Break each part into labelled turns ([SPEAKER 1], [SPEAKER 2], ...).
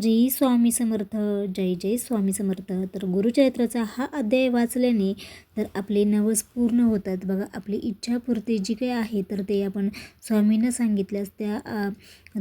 [SPEAKER 1] श्री स्वामी समर्थ जय जय स्वामी समर्थ. तर गुरुचरित्राचा हा अध्याय वाचल्याने तर आपले नवस पूर्ण होतात. बघा आपली इच्छापूर्ती जी काही आहे तर ते आपण स्वामींना सांगितल्यास त्या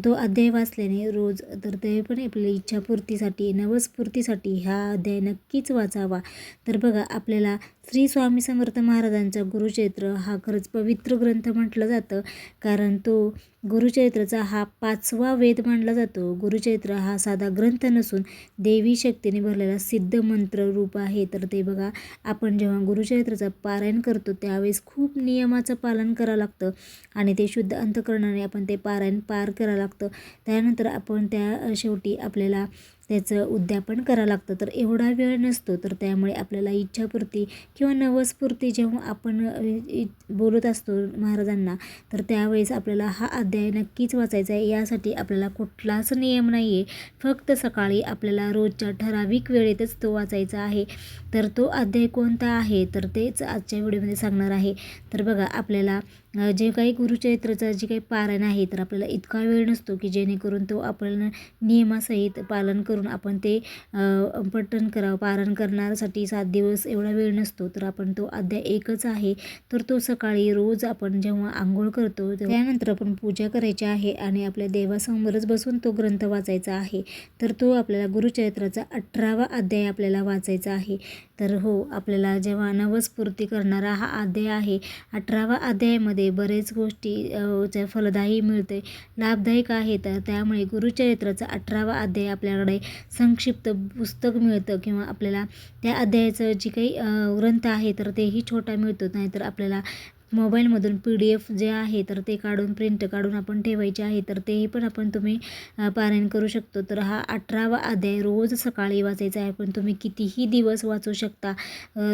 [SPEAKER 1] तो अध्याय वाचल्याने रोज तर ते पण आपल्या इच्छापूर्तीसाठी नवसपूर्तीसाठी हा अध्याय नक्कीच वाचावा. तर बघा आपल्याला श्री स्वामी समर्थ महाराजांचा गुरुचरित्र हा खरंच पवित्र ग्रंथ म्हटलं जातं. कारण तो गुरुचरित्राचा हा पाचवा वेद मानला जातो. गुरुचरित्र हा साधा ग्रंथ नसून देवी शक्तीने भरलेला सिद्ध मंत्र रूप आहे. तर ते बघा आपण जेव्हा गुरुचरित्राचं पारायण करतो त्यावेळेस खूप नियमाचं पालन करावं लागतं आणि ते शुद्ध अंतकरणाने आपण ते पारायण पार करावं लागतं. त्यानंतर आपण त्या शेवटी आपल्याला त्याचं उद्यापन करावं लागतं. तर एवढा वेळ नसतो तर त्यामुळे आपल्याला इच्छापूर्ती किंवा नवसपूर्ती जेव्हा आपण इ- बोलत असतो महाराजांना तर त्यावेळेस आपल्याला हा अध्याय नक्कीच वाचायचा आहे. यासाठी आपल्याला कुठलाच नियम नाही आहे फक्त सकाळी आपल्याला रोजच्या ठराविक वेळेतच तो वाचायचा आहे. तर तो अध्याय कोणता आहे? तर तेच आजच्या व्हिडिओमध्ये सांगणार आहे. तर बघा आपल्याला जे काही गुरुचरित्राचं जे काही पारायण आहे तर आपल्याला इतका वेळ नसतो की जेणेकरून तो आपण नियमासहित पालन करून आपण ते पठण करावं. पारण करण्यासाठी सात दिवस एवढा वेळ नसतो तर आपण तो अध्याय एकच आहे. तर तो सकाळी रोज आपण जेव्हा आंघोळ करतो त्यानंतर आपण पूजा करायची आहे आणि आपल्या देवासमोरच बसून तो ग्रंथ वाचायचा आहे. तर तो आपल्याला गुरुचरित्राचा अठरावा अध्याय आपल्याला वाचायचा आहे. तर हो आपल्याला जेव्हा नवस्फूर्ती करणारा हा अध्याय आहे अठरावा अध्यायामध्ये बरेच गोष्टी च्या फलदायी मिळते लाभदायक आहे. तर त्यामुळे गुरुचरित्राचा अठरावा अध्याय आपल्याकडे संक्षिप्त पुस्तक मिळतं किंवा आपल्याला त्या अध्यायाचं जी काही ग्रंथ आहे तर तेही छोटा मिळतो. नाहीतर आपल्याला मोबाईलमधून पी डी एफ जे आहे तर ते काढून प्रिंट काढून आपण ठेवायचे आहे तर तेही पण आपण तुम्ही पारायण करू शकतो. तर हा अठरावा अध्याय रोज सकाळी वाचायचा आहे. पण तुम्ही कितीही दिवस वाचू शकता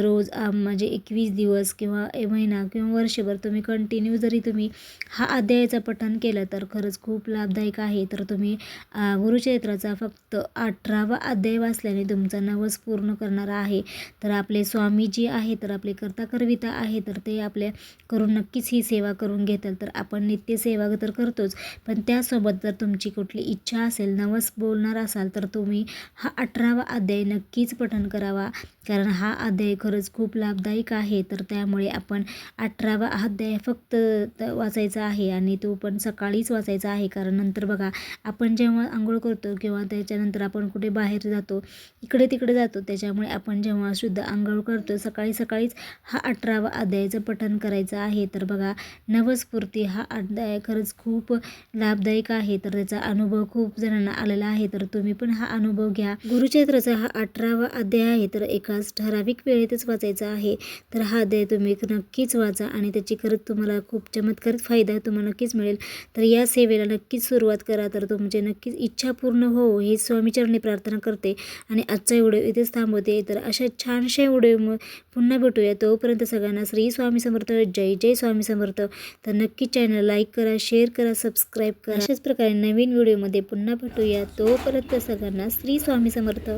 [SPEAKER 1] रोज म्हणजे एकवीस दिवस किंवा ए महिना किंवा वर्षभर तुम्ही कंटिन्यू जरी तुम्ही हा अध्यायाचं पठण केलं तर खरंच खूप लाभदायक आहे. तर तुम्ही गुरुचरित्राचा फक्त अठरावा अध्याय वाचल्याने तुमचा नवस पूर्ण करणारा आहे. तर आपले स्वामी जी आहे तर आपले कर्ता करविता आहे तर ते आपल्या करून नक्कीच ही सेवा करून घेताल तर आपण नित्य सेवा तर करतोच. पण त्यासोबत जर तुमची कुठली इच्छा असेल नवस बोलणार असाल तर तुम्ही हा अठरावा अध्याय नक्कीच पठण करावा. कारण हा अध्याय खरंच खूप लाभदायक आहे. तर त्यामुळे आपण अठरावा अध्याय फक्त वाचायचा आहे आणि तो पण सकाळीच वाचायचा आहे. कारण नंतर बघा आपण जेव्हा आंघोळ करतो किंवा त्याच्यानंतर आपण कुठे बाहेर जातो इकडे तिकडे जातो त्याच्यामुळे आपण जेव्हा शुद्ध आंघोळ करतो सकाळी सकाळीच हा अठरावा अध्यायाचं पठण करायचं आहे. तर बघा नवस्फूर्ती हा अध्याय खरंच खूप लाभदायक आहे. तर त्याचा अनुभव खूप जणांना आलेला आहे. तर तुम्ही पण हा अनुभव घ्या. गुरुक्षेत्राचा हा अठरावा अध्याय आहे. तर एकाच ठराविक वेळेतच वाचायचा आहे. तर हा अध्याय तुम्ही नक्कीच वाचा आणि त्याची खरंच तुम्हाला खूप चमत्कारित फायदा तुम्हाला नक्कीच मिळेल. तर या सेवेला नक्कीच सुरुवात करा. तर तुमचे नक्कीच इच्छा पूर्ण हो ही स्वामीचरणी प्रार्थना करते. आणि आजचा व्हिडिओ इथेच थांबवते. तर अशा छानशा व्हिडिओ पुन्हा भेटूया. तोपर्यंत सगळ्यांना श्री स्वामी समर्थ. जय जय स्वामी समर्थ. तर नक्की चॅनल लाईक करा शेअर करा सबस्क्राईब करा. अशाच प्रकारे नवीन व्हिडिओमध्ये पुन्हा भेटूया. तोपर्यंत सगळ्यांना श्री स्वामी समर्थ.